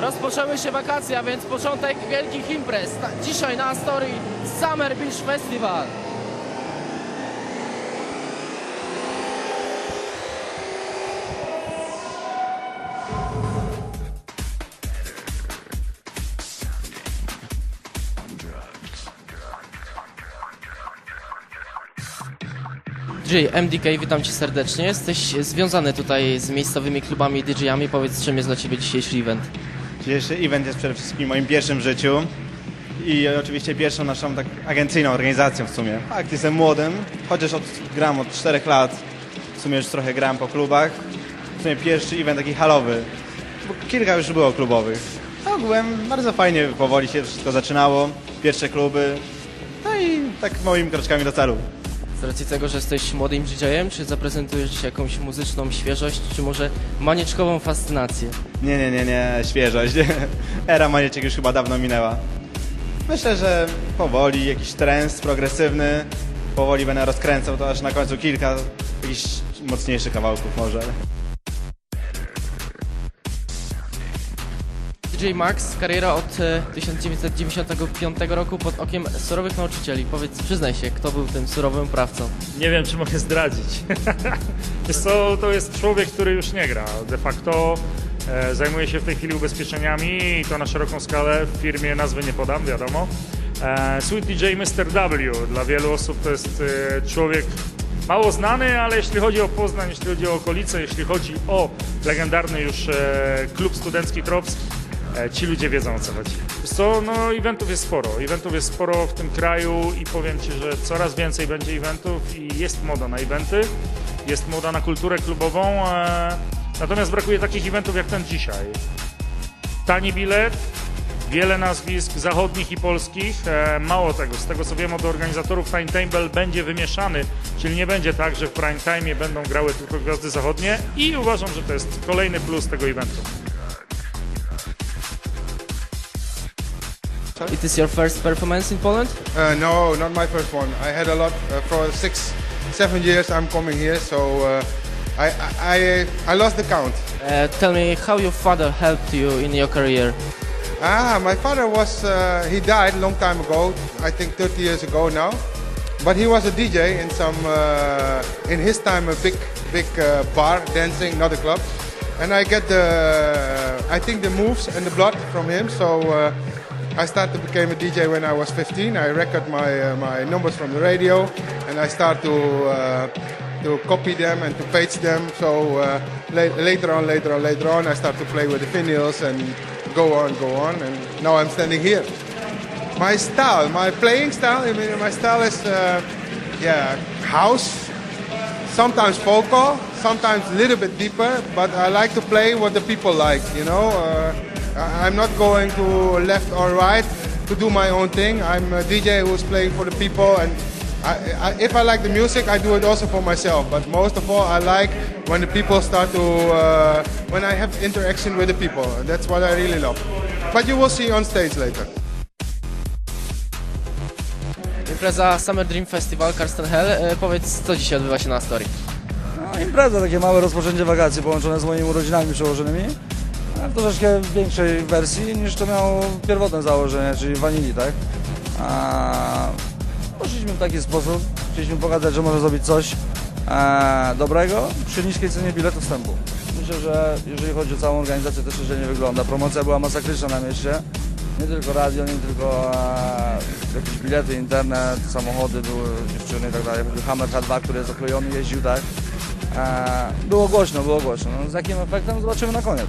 Rozpoczęły się wakacje, a więc początek wielkich imprez. Dzisiaj na Astorii Summer Beach Festival. DJ MDK, witam Cię serdecznie. Jesteś związany tutaj z miejscowymi klubami DJ-ami. Powiedz, czym jest dla Ciebie dzisiejszy event? Dzisiejszy event jest przede wszystkim moim pierwszym życiu i oczywiście pierwszą naszą tak agencyjną organizacją w sumie. Fakt, jestem młodym, chociaż od, gram od 4 lat, w sumie już trochę gram po klubach. W sumie pierwszy event taki halowy, kilka już było klubowych. Ogółem bardzo fajnie, powoli się wszystko zaczynało, pierwsze kluby, no i tak małymi kroczkami do celu. Z racji tego, że jesteś młodym DJ-em, czy zaprezentujesz jakąś muzyczną świeżość, czy może manieczkową fascynację? Nie, nie, nie, nie, świeżość. Era manieczek już chyba dawno minęła. Myślę, że powoli, jakiś trend progresywny, powoli będę rozkręcał to aż na końcu kilka jakichś mocniejszych kawałków może. DJ Max, kariera od e, 1995 roku pod okiem surowych nauczycieli. Powiedz, przyznaj się, kto był tym surowym oprawcą? Nie wiem, czy mogę zdradzić. Co, to jest człowiek, który już nie gra. De facto e, zajmuje się w tej chwili ubezpieczeniami i to na szeroką skalę. W firmie nazwy nie podam, wiadomo. E, Sweet DJ Mr. W. Dla wielu osób to jest e, człowiek mało znany, ale jeśli chodzi o Poznań, jeśli chodzi o okolice, jeśli chodzi o legendarny już e, klub studencki Trops, E, Ci ludzie wiedzą o co chodzi. Co, no eventów jest sporo. Eventów jest sporo w tym kraju i powiem Ci, że coraz więcej będzie eventów i jest moda na eventy, jest moda na kulturę klubową, e, natomiast brakuje takich eventów jak ten dzisiaj. Tani bilet, wiele nazwisk zachodnich i polskich. E, mało tego, z tego co wiem od organizatorów Timetable będzie wymieszany, czyli nie będzie tak, że w prime time będą grały tylko gwiazdy zachodnie i uważam, że to jest kolejny plus tego eventu. It is your first performance in Poland? Uh, no, not my first one. I had a lot uh, for six, seven years. I'm coming here, so uh, I, I, I, lost the count. Uh, tell me how your father helped you in your career. Ah, my father was uh, he died a long time ago. I think 30 years ago now. But he was a DJ in some uh, in his time a big big uh, bar dancing, not a club. And I get the I think the moves and the blood from him. So. Uh, I started to become a DJ when I was 15. I record my uh, my numbers from the radio, and I start to uh, to copy them and to page them. So uh, la- later on, later on, later on, I start to play with the vinyls and go on, go on, and now I'm standing here. My style, my playing style, I mean, my style is uh, yeah house, sometimes vocal, sometimes a little bit deeper, but I like to play what the people like, you know. I- I'm not going to left or right to do my own thing. I'm a DJ who's playing for the people, and I, I, if I like the music, I do it also for myself. But most of all, I like when the people start to, uh, when I have interaction with the people. That's what I really love. But you will see on stage later. Impreza Summer Dream Festival Karsten Hell. Powiedz, co dzisiaj odbywa się na Astorii? No, impreza, takie małe rozpoczęcie wakacji połączone z moimi urodzinami przełożonymi. W troszeczkę większej wersji niż to miało pierwotne założenie, czyli wanili, tak? A, poszliśmy w taki sposób, chcieliśmy pokazać, że można zrobić coś e, dobrego przy niskiej cenie biletu wstępu. Myślę, że jeżeli chodzi o całą organizację, to szczerze nie wygląda. Promocja była masakryczna na mieście. Nie tylko radio, nie tylko e, jakieś bilety, internet, samochody były dziewczyny i tak dalej. Hammer H2, który jest oklejony, jeździł tak. E, było głośno, było głośno. No, z jakim efektem zobaczymy na koniec.